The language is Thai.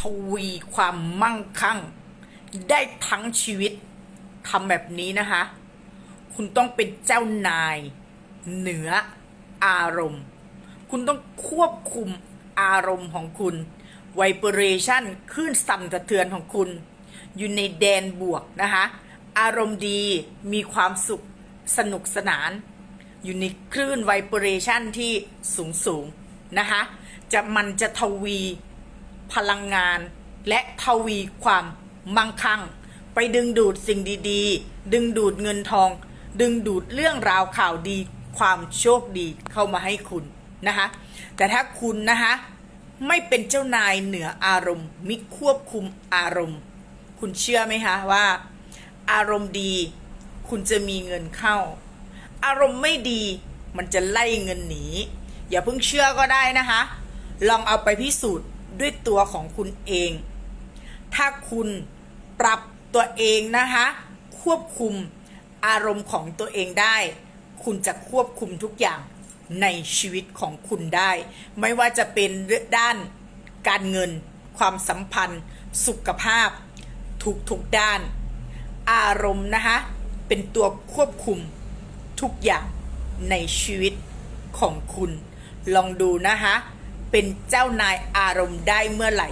ทวีความมั่งคั่ง ได้ทั้งชีวิตทำแบบนี้นะคะ คุณต้องเป็นเจ้านาย เหนืออารมณ์ คุณต้องควบคุมอารมณ์ของคุณไวเบรชันคลื่นสั่นสะเทือนของคุณ อยู่ในแดนบวกนะคะอารมณ์ดีมีความสุขสนุกสนาน อยู่ในคลื่นไวเบรชันที่สูงสูงๆนะคะจะมันจะทวี พลังงาน และทวีความมั่งคั่ง ไปดึงดูดสิ่งดีๆ ดึงดูดเงินทอง ดึงดูดเรื่องราวข่าวดี ความโชคดีเข้ามาให้คุณนะคะแต่ถ้าคุณนะคะไม่เป็นเจ้านายเหนืออารมณ์มิควบคุมอารมณ์ คุณเชื่อไหมคะว่า อารมณ์ดี คุณจะมีเงินเข้า อารมณ์ไม่ดี มันจะไล่เงินหนีอย่าเพิ่งเชื่อก็ได้นะคะ ลองเอาไปพิสูจน์ ด้วยตัวของคุณเอง ถ้าคุณปรับตัวเองนะคะ ควบคุมอารมณ์ของตัวเองได้ คุณจะควบคุมทุกอย่างในชีวิตของคุณได้ ไม่ว่าจะเป็นด้านการเงิน ความสัมพันธ์ สุขภาพ ทุกทุกๆด้าน อารมณ์นะคะ เป็นตัวควบคุมทุกอย่างในชีวิตของคุณ ลองดูนะคะ เป็นเจ้านายอารมณ์ได้เมื่อไหร่